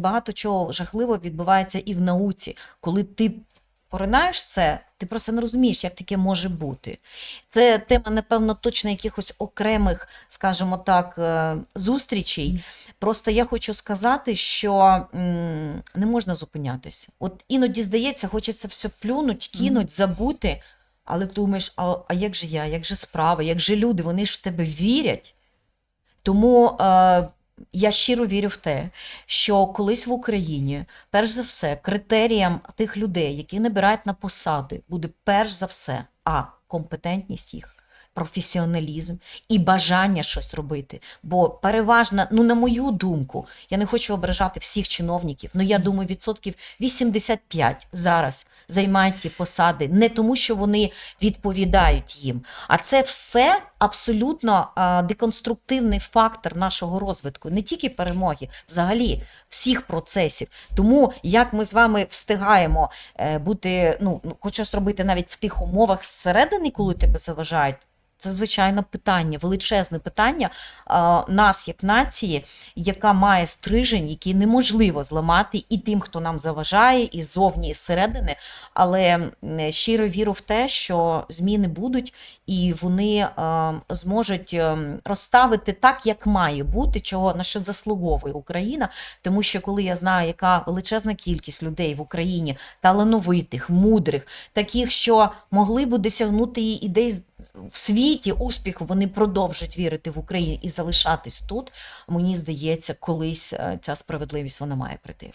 Багато чого жахливо відбувається і в науці, коли ти поринаєш це, ти просто не розумієш, як таке може бути. Це тема, напевно, точно якихось окремих, скажімо так, е, зустрічей. Просто я хочу сказати, що не можна зупинятися. От іноді здається, хочеться все плюнуть, кинуть, забути. Але думаєш, а, а як же я, як же справа, як же люди, вони ж в тебе вірять. Тому е, я щиро вірю в те, що колись в Україні, перш за все, критерієм тих людей, які набирають на посади, буде перш за все а компетентність їх. Професіоналізм і бажання щось робити. Бо переважно, ну на мою думку, я не хочу ображати всіх чиновників, але я думаю, відсотків 85 зараз займають ті посади не тому, що вони відповідають їм, а це все абсолютно деконструктивний фактор нашого розвитку, не тільки перемоги, взагалі всіх процесів. Тому як ми з вами встигаємо е, бути, ну ну, хоч щось робити навіть в тих умовах зсередини, коли тебе заважають. Це звичайно питання, величезне питання а, нас як нації, яка має стрижень, який неможливо зламати і тим, хто нам заважає, і ззовні, і зсередини. Але щиро вірю в те, що зміни будуть, і вони а, зможуть ем, розставити так, як має бути, чого на що заслуговує Україна. Тому що коли я знаю, яка величезна кількість людей в Україні талановитих, мудрих, таких, що могли б досягнути і ідей в світі успіху, вони продовжать вірити в Україну і залишатись тут. Мені здається, колись е, ця справедливість вона має прийти.